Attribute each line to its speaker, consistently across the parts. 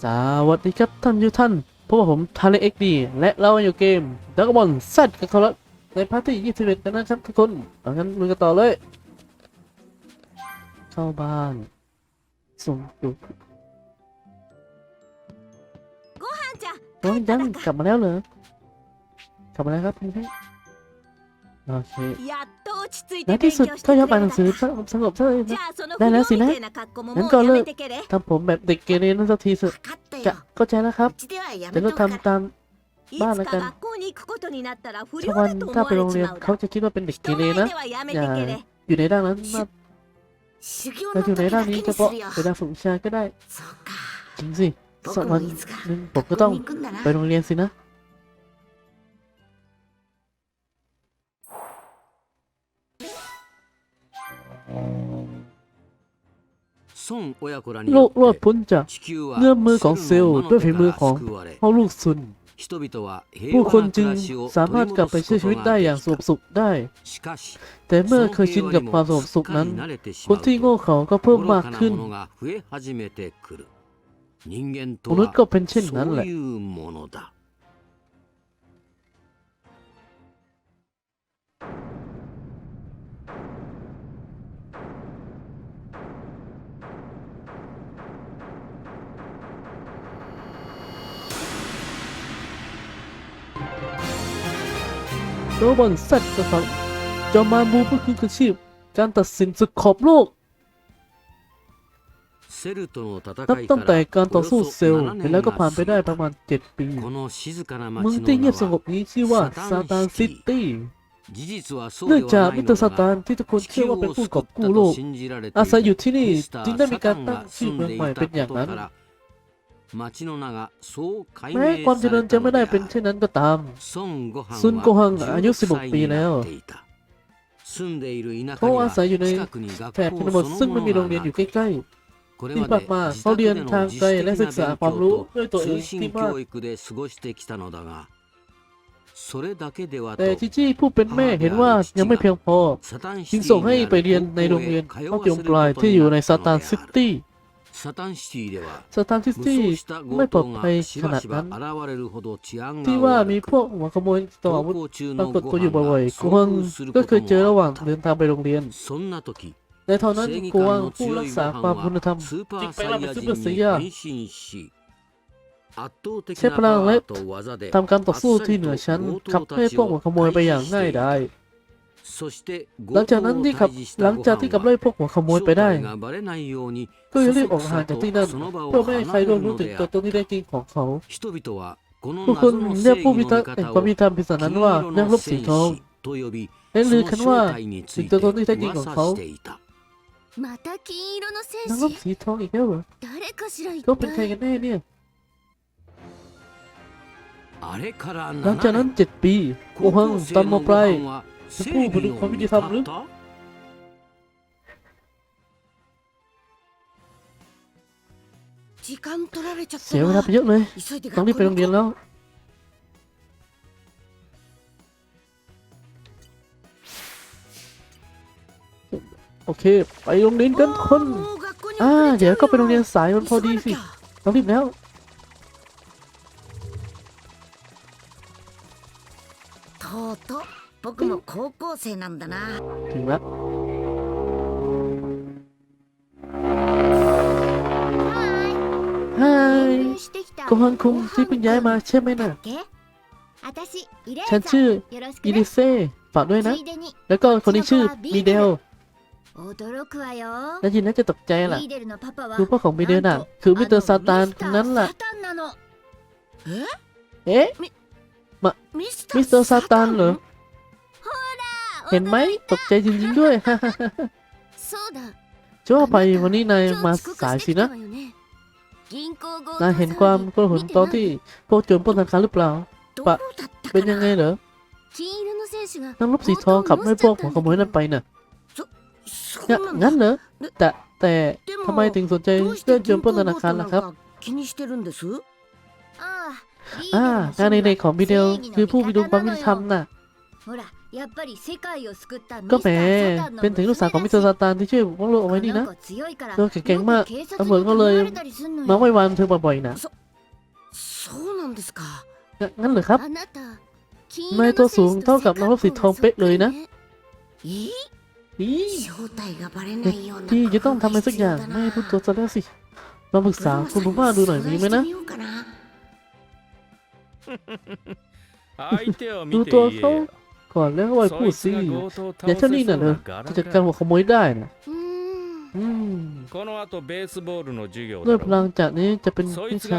Speaker 1: สวัสดีครับท่านทุกท่านพบกับผมทาเลเอ็กดีและเราอยู่เกมดักบอลซัดกันทรในพาร์ทที่21กันนะครับทุกคนเอางั้นลุยกันต่อเลย เข้าบ้านส่งดู
Speaker 2: じゃ
Speaker 1: น้องยังกลับมาแล้วเหรอกลับมาแล้วครับพี่พี่ โอเคและที่สุดถ้าอบอ่ไปหนังสือสงบสงบลยนได้แล้วสินะงั้นก็เลิกทำผมแบบเด็กเกเรนั่นสักที
Speaker 3: สิ
Speaker 1: จะเข้ใจแล้วครับ
Speaker 3: จะ
Speaker 1: เลิ
Speaker 3: ก
Speaker 1: ทำตามบ้านแล้วกันชาวันถ้าไปโรงเรียนเขาจะคิดว่าเป็นเด็กเกเรนะอย่าอยู่ในด้านนั้นมาแต่อยู่ในด้าน
Speaker 3: นี้
Speaker 1: เฉพาะเวลาฝึกชาก็ได้จริงสิสักวันนึงผมก็ต้องไปโรงเรียนสินะ รอดพ้นจากเงื้อมมือของเซลล์ด้วยฝีมือของพ่อลูกซุน ผู้คนจึงสามารถกลับไปใช้ชีวิตได้อย่างสงบสุขได้ แต่เมื่อเคยชินกับความสงบสุขนั้น คนที่โง่เขาก็เพิ่มมากขึ้นมนุษย์ก็เป็นเช่นนั้นแหละ
Speaker 4: ระ
Speaker 1: หว่างแซดกับสังจอมาบูเพื่อคืนอาชีพ การตัดสินศึกขอบโลก นับตั้งแต่การต่อสู้เซลแล้วก็ผ่านไปได้ประมาณ 7 ปีเมืองที่เงียบสงบนี้ชื่อว่าซาตานซิตี้เนื่องจากมิสเตอร์ซาตานที่ทุกคนเชื่อว่าเป็นผู้กอบกู้โลก อาศัยอยู่ที่นี่จึงได้มีการตั้งชื่อเมืองใหม่เป็นอย่างนั้น แม้ความเจริญจะไม่ได้เป็นเช่นนั้นก็ตาม ซุนโกฮังอายุ
Speaker 4: 16
Speaker 1: ปีแล้วเขาอาศัยอยู่ในแถบชนบทซึ่งไม่มีโรงเรียนอยู่ใกล้ๆที่ผ่านมาเขาเรียนทางไกลและศึกษาความรู้ด้วยตัวเองที่บ้านแต่จิจี้ผู้เป็นแม่เห็นว่ายังไม่เพียงพอจึงส่งให้ไปเรียนในโรงเรียน
Speaker 4: เข้า
Speaker 1: เต
Speaker 4: รี
Speaker 1: ยมปลายที่อยู่ในซาตานซิตี้
Speaker 4: サタンシティでは
Speaker 1: サ
Speaker 4: タ
Speaker 1: ン
Speaker 4: シティ
Speaker 1: ไม่ปลอดภัยขนาดนั้นที่ว่ามีพวกหัวขโมยต่ออาวุธปรากฏตัวอยู่บ่อยๆกวงก็เคยเจอระหว่างเดินทางไปโรงเรียนในตอนนั้นกวงผู้รักษาความคุณธรรมจึงปรั
Speaker 4: บ
Speaker 1: เป็บุ
Speaker 4: ป
Speaker 1: เปอใช้พลังและทำการต่อสู้ที่เหนือชั้นขับให้พวกหัขโมยไปอย่างง่าย
Speaker 4: ได้
Speaker 1: หลังจากนั้นที่ขับหลังจากที่กับไล่พวกหัวขโมยไปได้ ก็ยัรีบออกห่างจากที่นั่นเพื่อไม่ให้ใครรู้ถึงตัวตนที่แท้จริงของเขาผู้คนเรียกผู้พิทักษ์แห่งความพิธามพิสานั้นว่านักรบสีทองและลือกันว่าถึงตัวตนที่แท้จริงของเขานักรบสีทองอีกแล้วเหรอเขาเป็นใครกันแน่เนี่ยหลังจากนั้นเจ็ดปีโอหังตา
Speaker 4: ม
Speaker 1: มาปลาย
Speaker 4: ご飯は正義の味方
Speaker 3: 時間取られちゃっ
Speaker 1: เสีย
Speaker 3: た
Speaker 1: เวลา
Speaker 3: な
Speaker 1: ไปเยอะเลย
Speaker 3: 急いで
Speaker 1: ต้องรีบไปโรงเรียนแล้ว โอเค ไปโรงเรียนกันคน
Speaker 3: もう学校に
Speaker 1: อ่า
Speaker 3: 遅れちゃうよ
Speaker 1: เดี๋ยวก็ไปโรงเรียนสายมันพอดีสิ
Speaker 3: 急がなきゃ
Speaker 1: ต้องรีบแล้ว
Speaker 3: 校生なんだな
Speaker 1: ถึงแล้วฮาย
Speaker 2: してきた
Speaker 1: โกฮังคุงที่เพิ่งย้ายมาใช่ไหมน่ะ
Speaker 2: け私イレー
Speaker 1: ฉันชื่อ
Speaker 2: よろしく
Speaker 1: อิ
Speaker 2: ね
Speaker 1: ลิเซ่ฝากด้วยนะ
Speaker 2: ついでに
Speaker 1: แล้วก็คนที่ชื่อมีเดล
Speaker 2: 驚くわよ
Speaker 1: แล้วยินน่าจะตกใจล่ะ
Speaker 2: リーデルのパパは
Speaker 1: คือพ่อของมีเดลน่ะ คือมิสเตอร์ซาตานคนนั้นล่ะ
Speaker 2: サタンなの
Speaker 1: เอ๊ะ
Speaker 3: ミス
Speaker 1: มิสเตอร์ซาตานเหรอ เห็นไหมตกใจจริงๆด้วยจะว่าไปวันนี้นายมาสายสินะนายเห็นความกระหึ่ตอนที่พวกโจรปล้นธนาคารหรือเปล่า
Speaker 3: ปะ
Speaker 1: เป็นยังไงเหรอนั่กรบสีทองขับไม่พวกหัวขโมยนั่นไปน่ะงั้นเหรอแต่แต่ทำไมถึงสนใจเรื่องโจรปล้นธนาคารล่ะครับอ่างาในในของบิเดลคือผู้พิทักษ์ความยุติธรรมน่ะ ก็แหมเป็นถึงลูกสาวของมิสเตอร์ซาตานที่ช่วยพวกลูกเอาไว้นี่นะเธอแข็งมากตำรวจก็เลยมาไว้วานเธอบ่อยๆนะงั้นเหรอครับนายตัวสูงเท่ากับนักงรบสีทองเป๊ะเลยนะที่จะต้องทำอะไรสักอย่างไม่พูดตัวซะแล้วสิลองปรึกษาคุณผู้ว่าดูหน่อยมีไหมนะดูตัวเขา ก่อนแล้วไว้พูดสิ
Speaker 5: เดี๋
Speaker 1: ย
Speaker 5: ว
Speaker 1: เท่านี้น่ะเนอะจะจัดการหัวขโมยได้นะด้วยพลังจากนี้จะเป็นวิชา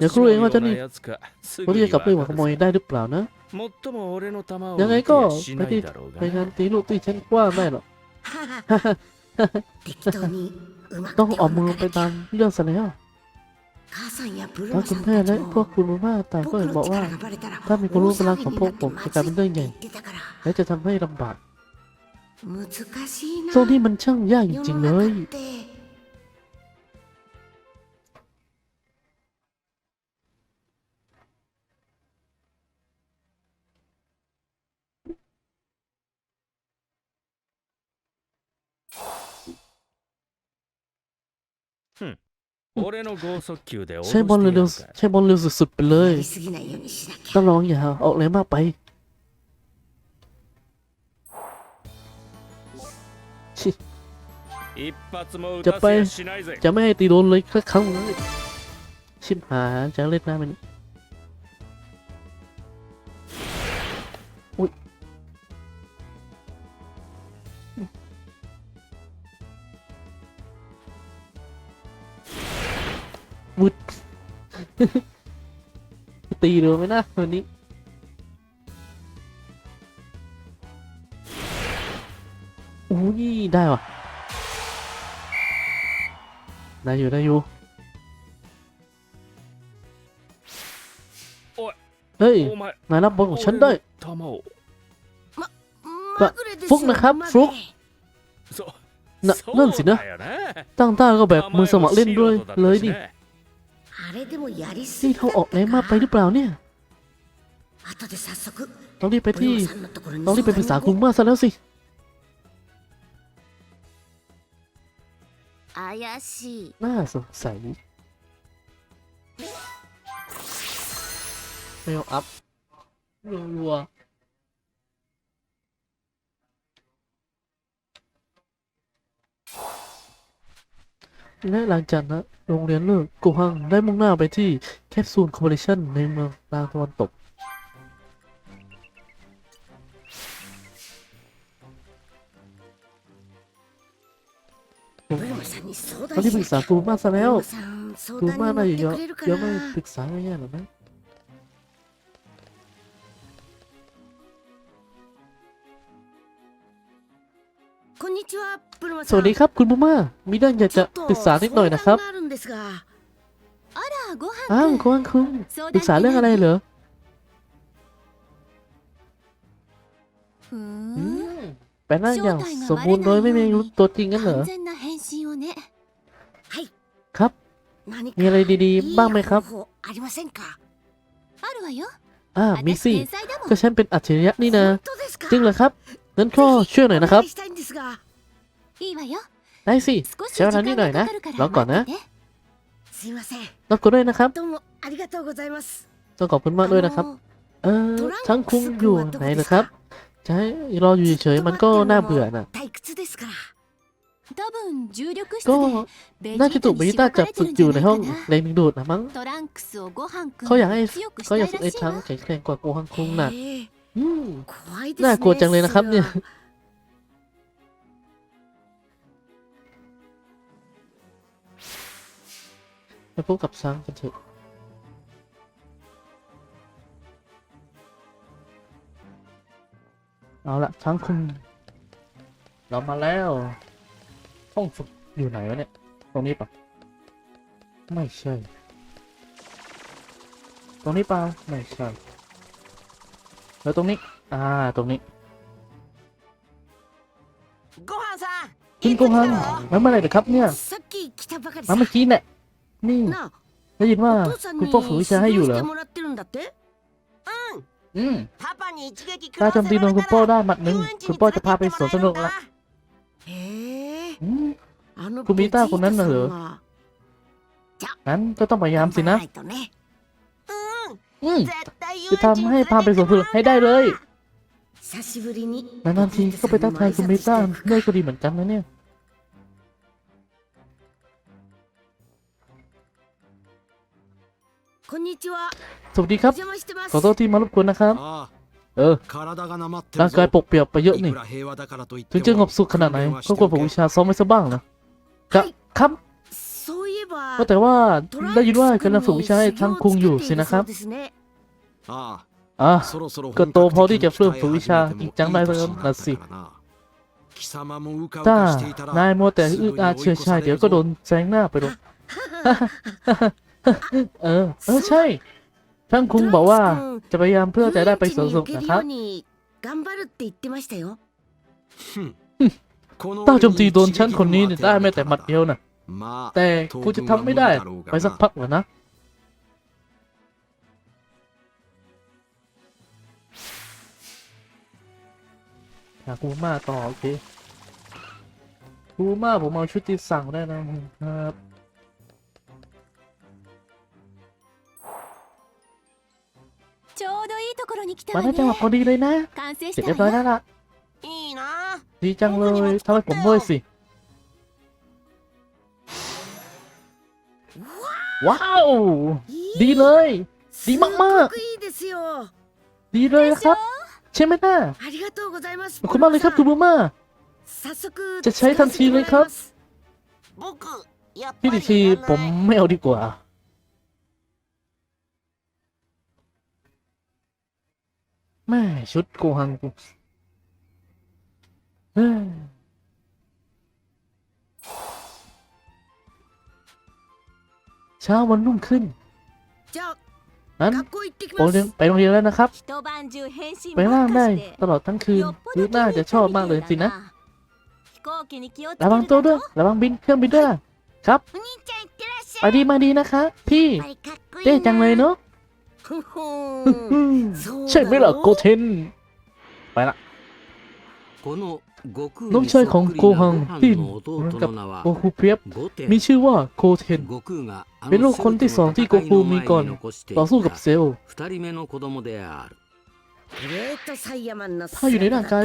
Speaker 1: อย่าครูเองว่าเจ้านี่
Speaker 5: ค
Speaker 1: นที่จะกลับไปหัวขโมยได้หรือเปล่านะ ยังไงก็ไปที่ไปงานตีลูกตีฉันกว่าไม่หรอกต้องออกมือไปตามเรื่องซะแล้ว ทั้งคุณแม่และพวกคุณรู้ว่าต่างก็เห็นบอกว่า ถ้ามีคนรู้พลังของพวกผมจะกลายเป็นเรื่องใหญ่และจะทำให้ลำบากโซนี่มันช่างยากจริงๆเลย ใช่บอลเร็วใช้บอลเร็วสุดๆไปเลยต้องร้องอย่าออกแรงมากไป
Speaker 5: จะไป
Speaker 1: จะไม่ให้ตีโดนเลยครั้งเลงชิบหายจะเล่นหน้ามัน ตีดูไหมนะวันนี้ อู้ยได้วะได้อยู่ได้อยู่เฮ้ยนายรับบอลของฉันได้
Speaker 3: ทอ
Speaker 1: มฟลุกนะครับฟุกนั่น
Speaker 5: สินะ
Speaker 1: ตั้งตาก็แบบมือสมัครเล่นด้วยเลยดิ นี่เขาออกแรงมากไปหรือเปล่าเนี่ยต้องรีบไปที่ต้องรีบไปปรึกษาคุณมาซะแล้วสิน่าสงสัยไม่ลอัพรัว และหลังจากนั้นโรงเรียนเลิกโกฮังได้มุ่งหน้าไปที่แคปซูลคอมเพลชันในเมืองทางตะวันตก ตอนที่ปรึกษาคูมาซะแล้วคูมาน่าจะยอมยอมไม่ปรึกษาง่ายๆหรอ
Speaker 3: ไหม
Speaker 1: สวัสดีครับคุณบูมามีเรื่องอยากจะปรึกษานิดหน่อยนะครับอ้าวคุณคุ
Speaker 2: ง
Speaker 1: ปรึกษาเรื่องอะไรเหรอแปลงร่าอย่างสมบูรณ์โดยไม่มีรู้ตัวจริงกันเหรอครับ มีอะไรดีๆ บ้างไหมครับอ่ามีสิก็ฉันเป็นอัจฉริยะนี่นะ จริงเหรอครับ นั้นก็ช่วยหน่อยนะครับ ได้สิใช้เวลานิดหน่อยนะรอก่อนนะรอก่อนด้วยนะครับต้องขอบคุณมากด้วยนะครับ เออทั้งคุ้งอยู่ไหนนะครับจะให้รออยู่เฉยมันก็น่าเบื่อน่ะก็น่าจะถูกเบจิต้าจับฝึกอยู่ในห้องแรงดึงดูดนะมั้งเขาอยากให้เขาอยากฝึก
Speaker 2: ไอ้
Speaker 1: ทั้งแข็งแกร่งกว่ากูฮังคุงน่ะ น่ากลัวจังเลยนะครับเนี่ย ไปพบกับซ้างกันเถอะเอาละช้างคุณเรามาแล้วห้องฝึกอยู่ไหนวะเนี่ย ตรงนี้ปะไม่ใช่ ตรงนี้ปะไม่ใช่ แล้วตรงนี้ อ่า ตรงนี้คุณโกฮันมาเมื่อไรเหรอครับเนี่ยมั
Speaker 3: น
Speaker 1: เมื่อกี้เนี่ยนี่ได้ยินว่าคุณพ่อฝึกวิชาให้อยู่เหรออืมถ้าจำตีโดนคุณพ่อได้หมัดหนึ่งคุณพ่อจะพาไปสวนสนุกละ
Speaker 3: คุ
Speaker 1: ณมีต้าค
Speaker 3: นนั้นเหรอ
Speaker 1: งั้นก็ต้องพยายามสินะ อืมจะทำให้พาไปสวนผลให้ได้เลยนานๆทีก็ไปทักทายคุณมิต้าด้วยก็ดีเหมือนกันนะเนี่ยสวัสดีครับ ขอโทษที่มารบกวนนะครับ เออ ร่างกายปกเปียกไปเยอะนี่ ถึงจะงบสุขขนาดไหนก็ควรฝึกวิชาซ้อมไว้ซะบ้างนะ ครับ ก็แต่ว่าได้ยินว่า
Speaker 3: การ
Speaker 1: นำฝึกวิชาทั้งคุงอยู่สินะครับ อะก็โตพอที่จะเริ่
Speaker 6: ม
Speaker 1: ฝึกวิชาจริงจังได้เริ่มนะสิถ้านายมัวแต่อึดอาเชื่อชายเดี๋ยวก็โดนแซงหน้าไปหรอกเออ เออใช่ทั้งคุงบอกว่าจะพยายามเพื่อจะได้ไปสวนสุขนะครับต้าจมตีโดนฉันคนนี้ได้ไม่แต่หมัดเดียวนะ แต่คงจะทำไม่ได้ไปสักพักแล้วนะ หาคูมาต่อ โอเคคูมาผมเอาชุดที่สั่งได้นะครับมาได้จังหวะพอดีเลยนะ เสร็จเรียบร้อยแล้วล่ะดีจังเลยทำให้ผมด้วยสิ ว้าว ดีเลย ดีมาก
Speaker 3: มา
Speaker 1: กดีเลยนะครับ ใช่ไหมนะขอบคุณมากเลยครับคุณบูมาจะใช้ทันทีเลยครับพี่ดิชีผมไม่เอาดีกว่าแม่ชุดโกหังกู เช้าวันรุ่งขึ้นนั้นโอ้ย
Speaker 3: ง
Speaker 1: ไปโรงเรียนแล้วนะครับ ไปว่างได้ตลอดทั้งคืนลู
Speaker 2: ก
Speaker 1: น่าจะชอบมากเลยสินะ ระวังตัวด้วย ระวังบินเครื่องบินด้วย ครับ ไปดีมาดีนะคะ พี่เด้จังเลยเนาะใช่ไหมล่ะโกเทน ไปละน้องชายของโกฮังที่กับโกคุเพียบมีชื่อว่าโกเทน เป็นลูกคนที่สองที่โกคูมีก่อน ต่อสู้กับเซลล์ถ้าอยู่ในร่างกาย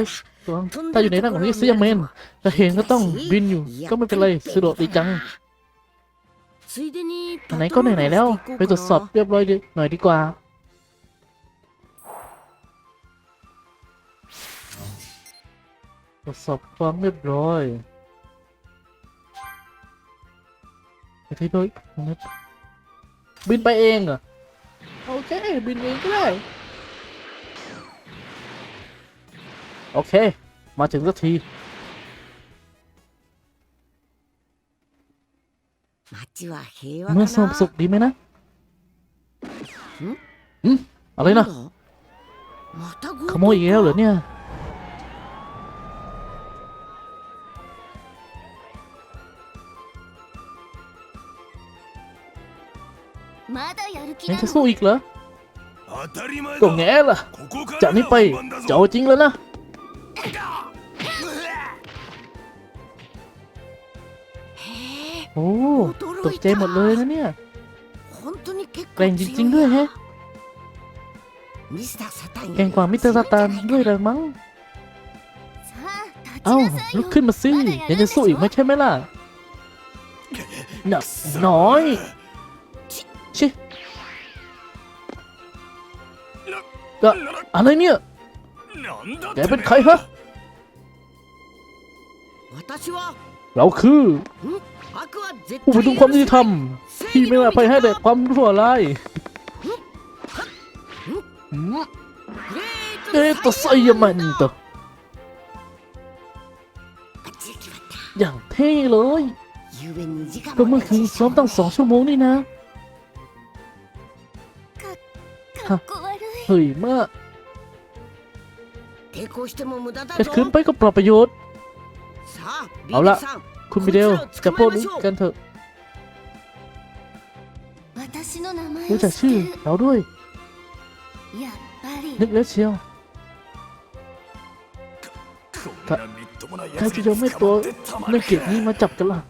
Speaker 1: ถ้าอยู่ในร่างของเซยามเมนจะเห็นก็ต้องบินอยู่ ก็ไม่เป็นไรสะดวกดีจังไหนก็ไหนๆแล้ว ไปตรวจสอบเรียบร้อยหน่อยดีกว่าตรวจสอบความเรียบร้อย ไปด้วยบินไปเองเหรอ โอเค บินเองก็ได้ โอเค มาถึงสักทีเมื่อสงบสุขดีไหมนะอืมอะไรนะขโมยอีกแล้วเหรอเนี่ย ยังจะสู้อีกเหรอก็แง่ละจากนี้ไปเจ้าจริงแล้วนะโอ้ตกใจหมดเลยนะเนี่ยแกร่งจริง ๆ ด้วยแฮะแก่งกว่ามิสเตอร์ซาตานด้วยเลยมั้งเอ้าลุกขึ้นมาสิยังจะสู้อีกไม่ใช่ไหมล่ะหนักน้อย ก็อะไรเนี่ย แกเป็นใครฮะ เราคือผู้ประทุงความยุติธรรมที่ไม่ละภัยให้แต่ความรั่วร้าเอตไซมันต์อย่างเท่เลยก็เมื่อคืนซ้อมตั้งสองชั่วโมงนี่นะ เฮ้ยเมาก
Speaker 3: แร
Speaker 1: ขึ้นไปก็ปลอประโยชน์ เอาละคุณบิเดลจะปล้นกันเถอะรู้จักชื่อเราด้วย นึกแล้วเชียวใครจะยอมให้ตัวนักเกียรตินี้มาจับกันล่ะ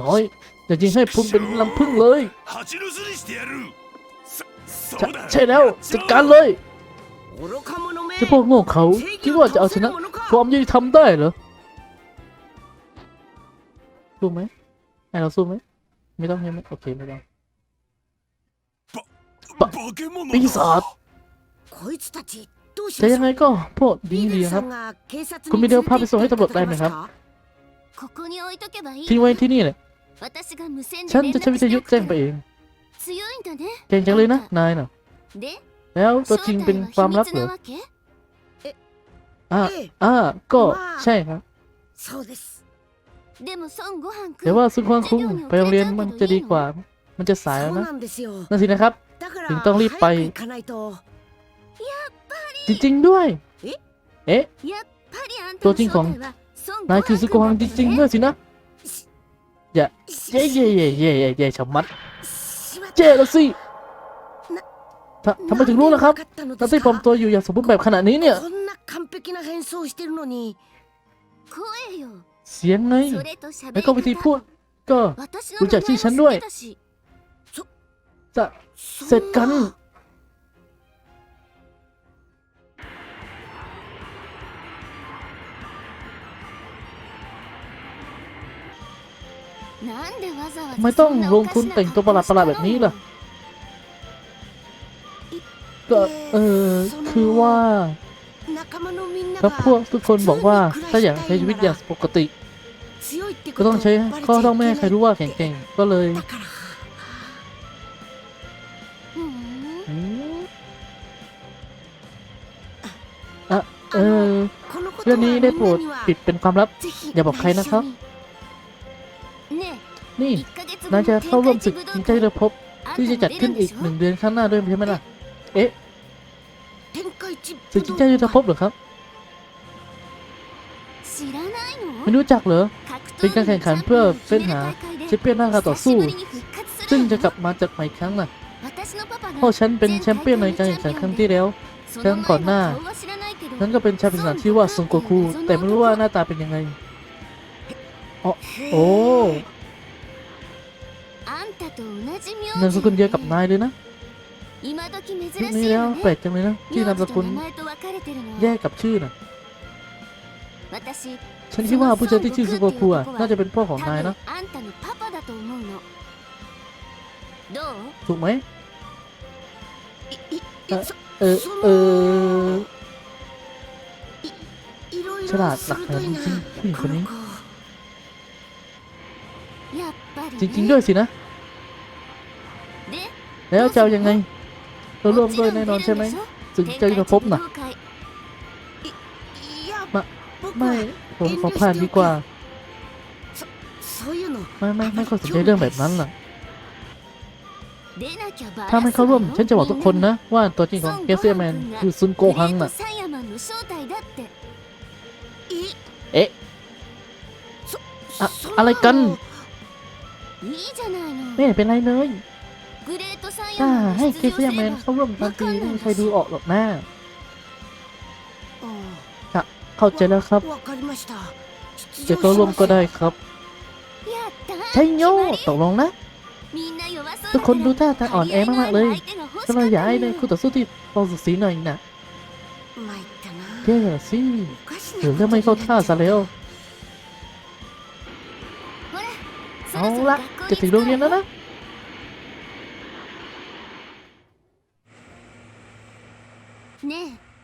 Speaker 1: น้อย จะยิงให้พุ่มเป็นลำพึ่งเลย ใช่แล้วจัดการเลยจะพวกโง่เขาคิดว่าจะเอาชนะความยุติธรรมได้เหรอสู้ไหมไอเราสู้ไหมไม่ต้องใช่ไหมโอเคไม่ต้องปีศาจจะยังไงก็พวกดีดีครับคุณมีเดียวพาไปส่งให้ตำรวจได้ไหมครับทิ้งไว้ที่นี่
Speaker 2: แหละ
Speaker 1: ฉันจะใช้วิทยุแจ้งไปเอง เก่งจังเลยนะ นายน่ะ แล้วตัวจริงเป็นความลับเหรออ่าอ่าก็ใช่ครับแต่ว่าซุนควางคุ้งไปโรงเรียนมันจะดีกว่า มันจะสายแล้วนะนั่นสินะครับ ถึงต้องรีบไป จริงๆด้วย เอ๊ะ ตัวจริงของนายคือซุนควางจริงๆด้วยสินะอย่าเย่เย่เย่เย่เย่ชะมัด เจแล้วสิทำทไมถึงรู้นะครับทั้งที่ผมตัวอยู่อย่างสมบูรณ์แบบขนาดนี้เนี่ย เสียงไง แล้วก็วิธีพูด ก็รู้จักชื่อฉันด้วย จะเสร็จกัน ไม่ต้องลงทุนแต่งตัวประหลาดๆแบบนี้ล่ะก็เออคือว่าถ้าพวกทุกคนบอกว่าถ้าอยากใช้ชีวิตอย่างปกติ ก็ต้องใช้
Speaker 3: ข้
Speaker 1: อต้องไม่ให้ใครรู้ว่าแข่งๆก็เลยอะเออเรื่องนี้ได้โปรดปิดเป็นความลับ อย่าบอกใครนะครับ นี่นายจะเข้าร่วมศึกชิง
Speaker 2: ชั
Speaker 1: ยระพ
Speaker 2: บ
Speaker 1: ที่จะจัดขึ้นอีกหนึ่งเดือนข้างหน้าด้วยใช่ไหมล่ะ เอ๊ะศึกชิงชัยเรือพบเหรอครับ ไม่รู้จักเหรอ เป็นการแข่งขันเพื่อเฟ้นหาแชมเปี้ยนหน้าการต่อสู้ ซึ่งจะกลับมาจัดใหม่ครั้งน่ะพ่อฉันเป็นแชมเปี้ยนในการแข่งขันครั้งที่แล้วครั้งก่อนหน้า นั้นก็เป็นชายปริศนที่ว่าซงโกคูแต่ไม่รู้ว่าหน้าตาเป็นยังไงโอ้ นามสกุลเดียวกับนายเลยนะยุคนี้แล้วแปลกจังเลยนะที่นามสกุลแยกกับชื่อนะฉันคิดว่าผู้ชายที่ชื่อซูโกคุน่าจะเป็นพ่อของนายนะถูกไหมเออเออฉลาดหลักแหลมจริงผู้หญิงคนนี้ จริง ๆ ด้วยสินะ แล้วเจ้ายังไงเราร่วมด้วยแน่นอนใช่ไหมถึงจะจะพบน่ะมาไม่ผมขอผ่านดีกว่าไม่ไม่ไม่ควรสนใจเรื่องแบบนั้นล่ะถ้าไม่เข้าร่วมฉันจะบอกทุกคนนะ ว่าตัวจริงของเกเซียแมนคือซุนโกฮังน่ะเอ๊ะ
Speaker 3: อะ
Speaker 1: อะไรกันไม่เป็นไรเลย ถ้าให้ค
Speaker 2: ริ
Speaker 1: สเตีแมนเข้าร่วมทันทีไม่ใครดูออกหรอกนะ
Speaker 3: ค่ะ
Speaker 1: เข้าใจแล้วครับ จะเข้าร่วมก็ได้ครับใช่โย่ตกลงนะ ทุกคนดูท่าทางอ่อนแอมากๆเลยก็เลาอยากให้
Speaker 2: เป็
Speaker 1: นคู่ต่อสู้ที่ฟองสุสีหน่อยนะแย่สิหรือจะไม่เข้าท่าซะแล้วเอาละจะถึงโรงเรียนแล้วนะ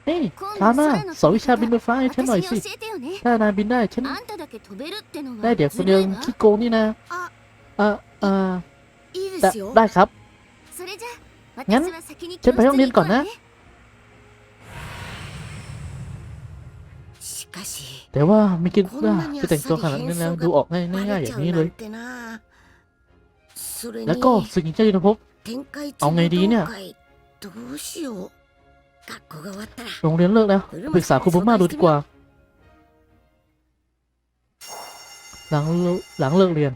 Speaker 1: เฮ้ยคราน่าสอนวิชาบินไฟฟ้าให้ฉันหน่อยสิ ถ้านายบินได้ฉันได้เดี๋ยวคนเดียวขี้โกงนี่นะ
Speaker 3: เอ่
Speaker 1: อได้ครับ งั้นฉันไปห้องเรียนก่อนนะ แต่ว่าไม่กิดว่าจะแต่งตัวขนาดนี้แล้วดูออกง่ายๆอย่างนี้เลย แล้วก็สิ่งที่จะได้พ
Speaker 3: บ
Speaker 1: เอาไงดีเนี่ย โรงเรียนเลิกแล้วปรึกษาครูบุมาดูดีกว่า หลังหลังเลิกเรียน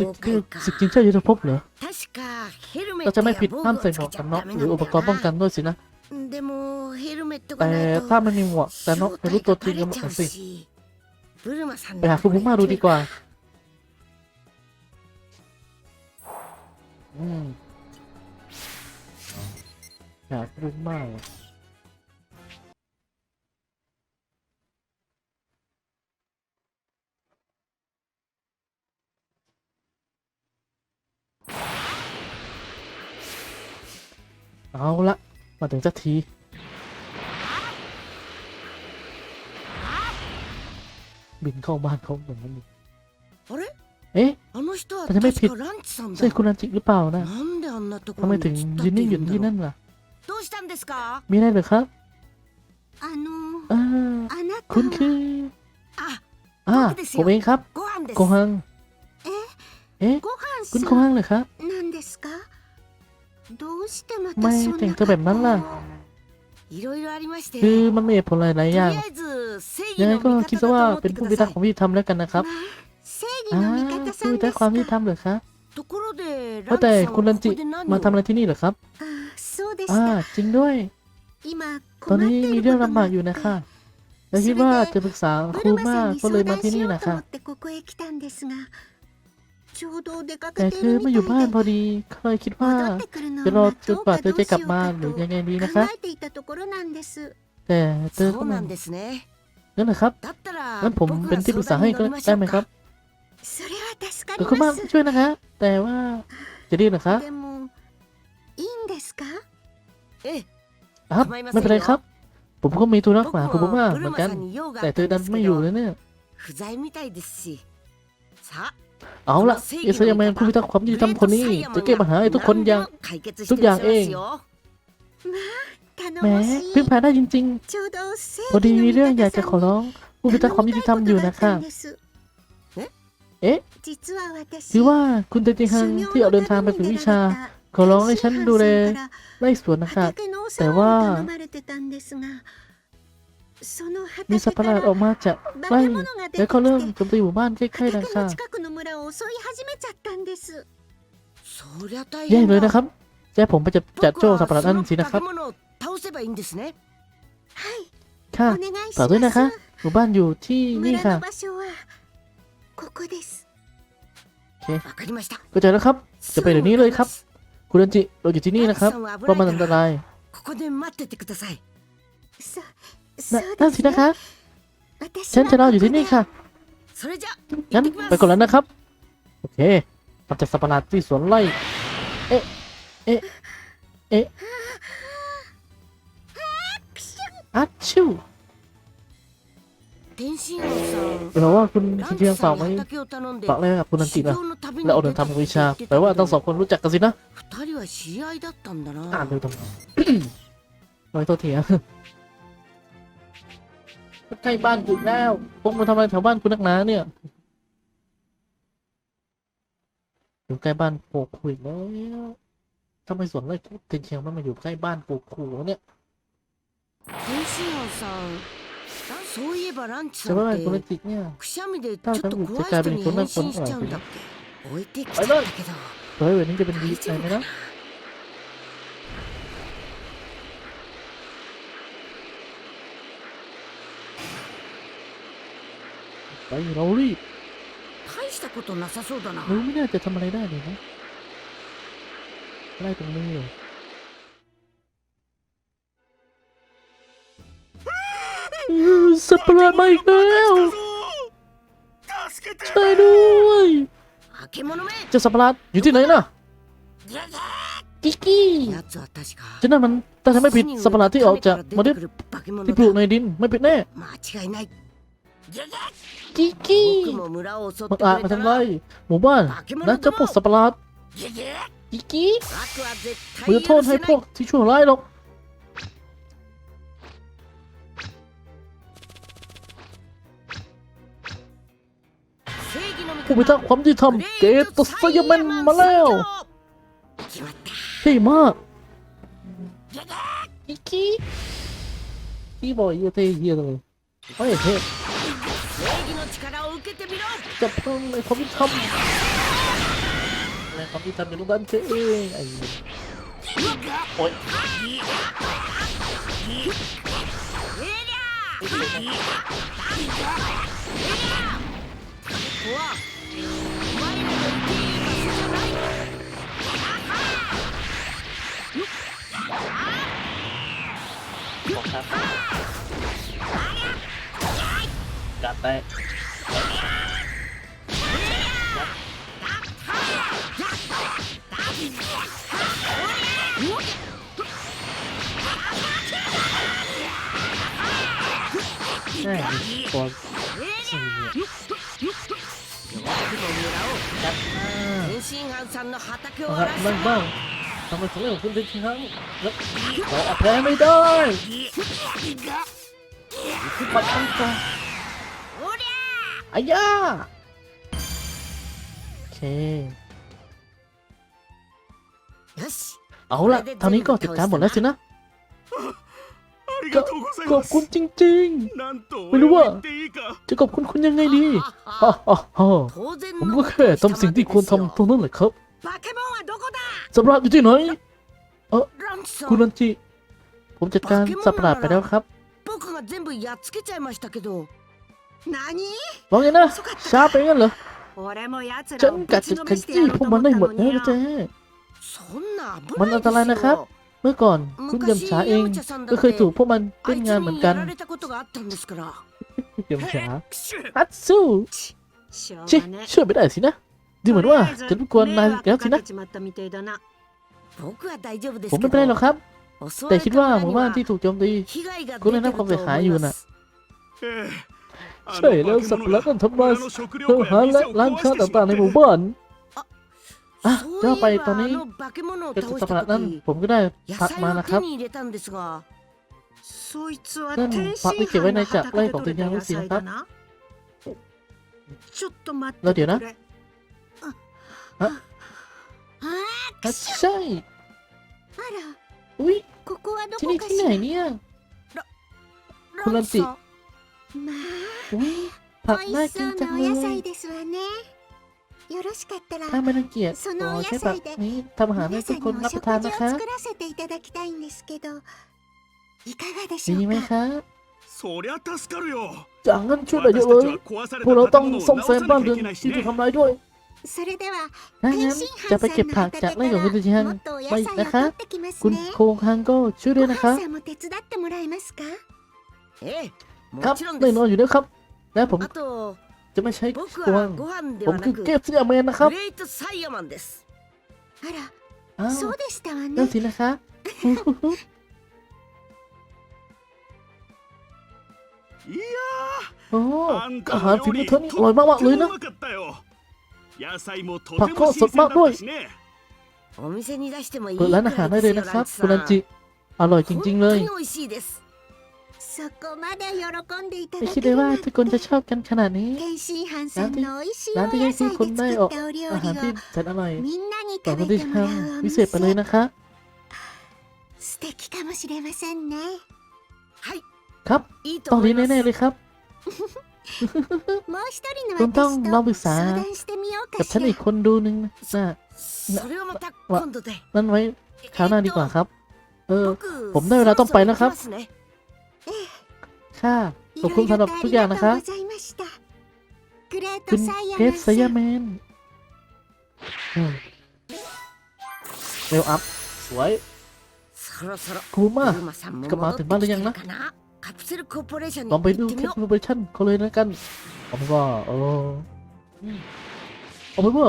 Speaker 1: จะคือสึกจินเชื่ยุทธภพเหรอเราจะไม่ผิดห้ามใส่หมวกกันน็อกหรืออุปกรณ์ป้องกันด้วยสินะ แต่ถ้าไม่มีหมวกแต่นกไม่รู้ตัวจริงกั
Speaker 3: น
Speaker 1: หมดสิไปหาคุณบุ้มาดูดีกว่า อืมหาคุ้มาเหรอเอาละมาถึงสักทีบินเข้าบ้านเขาเหมือนกัน เอ๊ะ
Speaker 3: มันจะ
Speaker 1: ไม่ผิดใช่คุณรันจิหรือเปล่านะทำไมถึงยินนี่อยู่ที่นั่
Speaker 3: น
Speaker 1: ล่ะมีอะไรหรือครับคุณคืออ่าผมเองครับโกฮังเอ๊ะคุณโกฮังเหรอครับไม่แต่งตัวแบบนั้นล่ะคือมันมีผลหลายอย่างยังไงก็คิดซะว่าเป็นผู้พิทักษ์ของพี่ทำแล้วกันนะครับ ผู้
Speaker 2: ได้
Speaker 1: ความ
Speaker 2: ที่
Speaker 1: ทำรรมเหรอครับแต่คุณรันจิมาทำอะไรที่นี่เหรอครับอ่าจริงด้วย ตอนนี้มีเรื่องลำบากอยู่นะคะและคิดว่าจะปรึกษาครูมากก็เลยมาที่นี่นะคะแต่คือมาอยู่บ้านพอดีเคยคิดว่าจะรอจนกว่าเธอจะกลับมาหรือยังไงดีนะคะแต่เธอก็มั
Speaker 3: น
Speaker 1: นั่นแหละครับงั้นผมเป็นที่ปรึกษาให้ก็ได้ไหมครับ ข
Speaker 2: อ
Speaker 1: คุณมาช่วยนะคะ แต่ว่าจะดีนะคะครับไม่เป็นไรครับ ผมก็มีธุระ
Speaker 3: ห
Speaker 1: มาคุณบุ๊มาเหมือนกัน แต่เธอดันไม่อยู่เลยเนี่ยเอาละเอซยาแมนผู้พิทักษ์ความยุติธรรมคนนี้ จะแก้ปัญหาให้ทุกคนอย่างทุกอย่างเองแหมพึ่งพาได้จริง ๆ พอดีมีเรื่องอยากจะขอร้องผู้พิทักษ์ความยุติธรรมอยู่นะคะ เอ๊ะคือว่าคุณเตจิฮังที่ออกเดินทางไปฝึกวิชาขอร้องให้ฉันดูแลไล่สวนนะครับแต่ว่ามีสัตว์ประหลาดออกมาจากไล่แล้วเขาเริ่มโจมตีหมู่บ้านใกล้ๆดังค่ะแย่เลยนะครับแย่ผมไปจะจัดโจ้สัตว์ประหลาดนั่นสินะครับค่ะ
Speaker 2: ฝา
Speaker 1: กด้วยนะคะ หมู่บ้านอยู่ที่นี่ค่ะ
Speaker 3: โอเคเข้า
Speaker 1: ใจแล้วครับ จะไปเดี๋ยวนี้เลยครับ คุณดันจิ เราอยู่ที่นี่นะครับประมันอันตรายนั่นสินะคะ ฉันจะนออยู่ที่นี่ค่ะ งั้นไปก่อนแล้วนะครับ โอเคปัจจัยสัปนาที่สวนไล่ เอ๊ะ เอ๊ะ เอ๊ะอัดชิว เราว่าคุณคิ
Speaker 3: ด
Speaker 1: เพียงฝากไห
Speaker 3: ม
Speaker 1: ฝากแรกกับคุณนัน
Speaker 3: ติ
Speaker 1: นะและอ
Speaker 3: ด
Speaker 1: เดินทำกุยชาแปลว่าทั้งสองคนรู้จักกันสินะอ่านเร็ตรงน้อยโทษทีอะใกล้บ้านคุณแล้วพวกมันทำอะไรแถวบ้านคุณนักหนาเนี่ยอยู่ใกล้บ้านโกคุยแล้วทำไมสวนไร่เทนเชียงมันมาอยู่ใกล้บ้านโกคุเนี่ย
Speaker 3: เนี่ย そういえばランチ
Speaker 1: จะ
Speaker 3: さ
Speaker 1: ว่าน
Speaker 3: っ
Speaker 1: คุณรั
Speaker 3: て
Speaker 1: จิเนี่ย
Speaker 3: くしゃみでちょっと怖い人に変身しちゃうんだっけ置いてきちゃったけど
Speaker 1: เฮ้ยวันนี้จะเป็นดี
Speaker 3: 大
Speaker 1: ใจ
Speaker 3: 丈夫
Speaker 1: ไหม
Speaker 3: か
Speaker 1: นะ
Speaker 3: な
Speaker 1: ไปเรารีบ
Speaker 3: 大したことなさそうだな
Speaker 1: รู้ไม่น่าจะทำอะไรได้เลยนะไล่ตรงนี้เลย สัตว์ประหลาดมาอีกแล้วช่วยด้วยเจ้าสัตว์ประหลาดอยู่ที่ไหนนะกิกกี้ฉันั่นมันแต่ทำไม่ผิดสัตว์ประหลาดที่ออกจากมนุษย์ที่ปลูกในดินไม่ผิดแน่กิกกี้มานอาจมาทำไรหมู่บ้านและเจ้าพวกสัตปะรดกิกิผมจะโทษให้พวกที่ช่วร้ายหรอก ผู้พิทักษ์ความยุติธรรมเกตสยามนมาแล้วเท่มากอีกี้อีบอกเยอะเท่เยอะเลยเฮ้ยเท่จะเพิ่ในความยุติธรรมในความยุติธรรมในรูปแบบเจ๊เองไอ้โอ๊ บอกครับกลับไปตัวสี่เนี่ย ค
Speaker 3: รับ
Speaker 1: บ้างบ้างทำเป็นสเร็จของคุณเด็ครับแล้วขออภัยไม่ได้ขึ้นมาตั้ง
Speaker 3: ตัว
Speaker 1: อ้ยาโอเคเอาละเท่านี้ก็ติดตามหมดแล้วสินะ ขอบคุณจริง
Speaker 5: ๆ
Speaker 1: ไม่รู้ว่า จะขอบคุณคุณยังไงดีฮ่าฮ่าผมก็แค่ทำสิ่งที่ควรทำตรงนั้นแหละครับสับปะรดอยู่ที่ไหน
Speaker 3: เออ
Speaker 1: คุณ
Speaker 3: รั
Speaker 1: นจิผมจัดการสับปะรดไปแล้วครับว่าไงนะช้าไปงั้นเหรอฉันกัดจะขยี้พวกมันได้หมดแล้วจ้มันอันตรายนะครับ เมื่อก่อนคุณยำฉาเองก็เคยถูกพวกมันเป็นงานเหมือนกันยำฉาฮัตซูชิช่วยไม่ได้สินะ ดูเหมือนว่าจะรบกวนนายแล้วสินะ ผมไม่เป็นไรหรอกครับ แต่คิดว่าหมู่บ้านที่ถูกโจมตีคุณได้รับความเสียหายอยู่น่ะ
Speaker 5: ใช่
Speaker 1: แล้วสั
Speaker 5: บ
Speaker 1: ปะรดนั่นทำลายเพื่หาและร้านค้าต่างๆในหมู่บ้าน อะเจ้าไปตอนนี้เกิ
Speaker 3: ด
Speaker 1: สัตนั่นผมก็ได้ผักมานะครับนั่นผักที่เก็บไว้ในจักร
Speaker 2: ไล่
Speaker 1: ของตัวยา
Speaker 2: ลู
Speaker 1: ก
Speaker 2: ศิ
Speaker 1: ษย์ครับแล้วเดี๋ยวนะฮะใช่อุ้ยที่นี่ที่ไหนเนี่ย
Speaker 3: คุ
Speaker 2: ณ
Speaker 1: ลัน
Speaker 2: ติ
Speaker 1: ผักน่ากินจังเลย ถ้าไม่รังเกียจขอใช้แบบนี้ทำอาหารให้ทุกคนรับประทานนะคะดีไหมคะจากนั้นช่วยหน่อย
Speaker 5: เย
Speaker 1: อะเลยพวกเราต้องซ่อมแซมบ้า
Speaker 5: น
Speaker 1: เรือนที่ถูกทำลายด้วยถ้างั้นจะไปเก็บผักจากไร่ของคุณ
Speaker 2: ตุ
Speaker 1: ชิฮันไปนะคะ คุณโคงฮังก็ช่วยด้วยนะคะครับแน่นอนอยู่แล้วครับ และผม จะไม่ใช่ตัวผมคือเกฟเซียแมนนะครับอ้าวนั่นสินะคะโอ้อาหารฝีมือเธอนอร่อยมากๆเลยนะผักก็สดมากด้วยเปิดร้านอาหารได้เลยนะครับคุณรันจิ อร่อยจริง ๆ เลย
Speaker 2: そこまで喜んでいた
Speaker 1: ไม่
Speaker 2: だ
Speaker 1: คิด
Speaker 2: け
Speaker 1: เลย
Speaker 2: る
Speaker 1: ว่า
Speaker 2: なん
Speaker 1: ทุกคนจะชอบกันขนาดนี้
Speaker 2: 天津飯さんの美味しいお
Speaker 1: ร้านที่
Speaker 2: 野
Speaker 1: ให้
Speaker 2: 菜
Speaker 1: ที่
Speaker 2: で
Speaker 1: คุณได้
Speaker 2: 作
Speaker 1: ออก
Speaker 2: ったお料
Speaker 1: อาหาร
Speaker 2: 理
Speaker 1: ที่
Speaker 2: を
Speaker 1: แสนอร่อย
Speaker 2: みんなに
Speaker 1: แต่
Speaker 2: 食
Speaker 1: คุณ
Speaker 2: べ
Speaker 1: ดิ
Speaker 2: ても
Speaker 1: ฉั
Speaker 2: ら
Speaker 1: น
Speaker 2: うお
Speaker 1: พิเศษไป
Speaker 2: 店
Speaker 1: เลยนะคะ
Speaker 2: 素敵かもしれませんね
Speaker 3: はい
Speaker 1: ครับ
Speaker 3: いいと
Speaker 1: ต้อง
Speaker 3: 思
Speaker 1: ดี
Speaker 3: います
Speaker 1: แน่ๆเลยครับ
Speaker 2: もう一人の
Speaker 1: คุณต้องลองปรึก
Speaker 2: 私
Speaker 1: ษา
Speaker 2: と相談してみよう
Speaker 1: กั
Speaker 2: か
Speaker 1: บฉัน
Speaker 2: し
Speaker 1: อี
Speaker 2: ら
Speaker 1: กคนดูนึงนะ
Speaker 3: それはまた
Speaker 1: わ
Speaker 3: 今度で
Speaker 1: นั่นไว้คราวหน้าดีกว่าครับ เออ
Speaker 3: 僕
Speaker 1: ผมได้เวลาต้องไปแล้วครับ
Speaker 3: そろそろ行きますね
Speaker 1: ค่ะ ขอบคุณสำหรับทุกอย่างนะคะ คุณเกสไซยาแมนเวลอัพ สวยคูมาก็มาถึงบ้านหรือยังนะลองไปดูแคปซูลเปอชันเขาเลยนะกันผมว่าเออผมว่า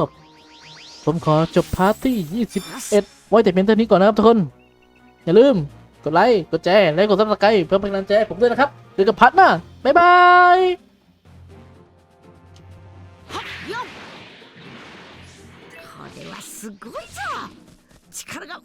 Speaker 1: ผมขอจบพาร์ตี้ 21 ไว้แต่เป็นเท่านี้ก่อนนะครับทุกคน อย่าลืม กดไลค์ กดแชร์ และกดซับสไครต์เพื่อเป็นกำลังใจผมด้วยนะครับ เจอกันพาร์ทหน้า บ๊ายบาย
Speaker 3: うよっこれはすごいぞ力が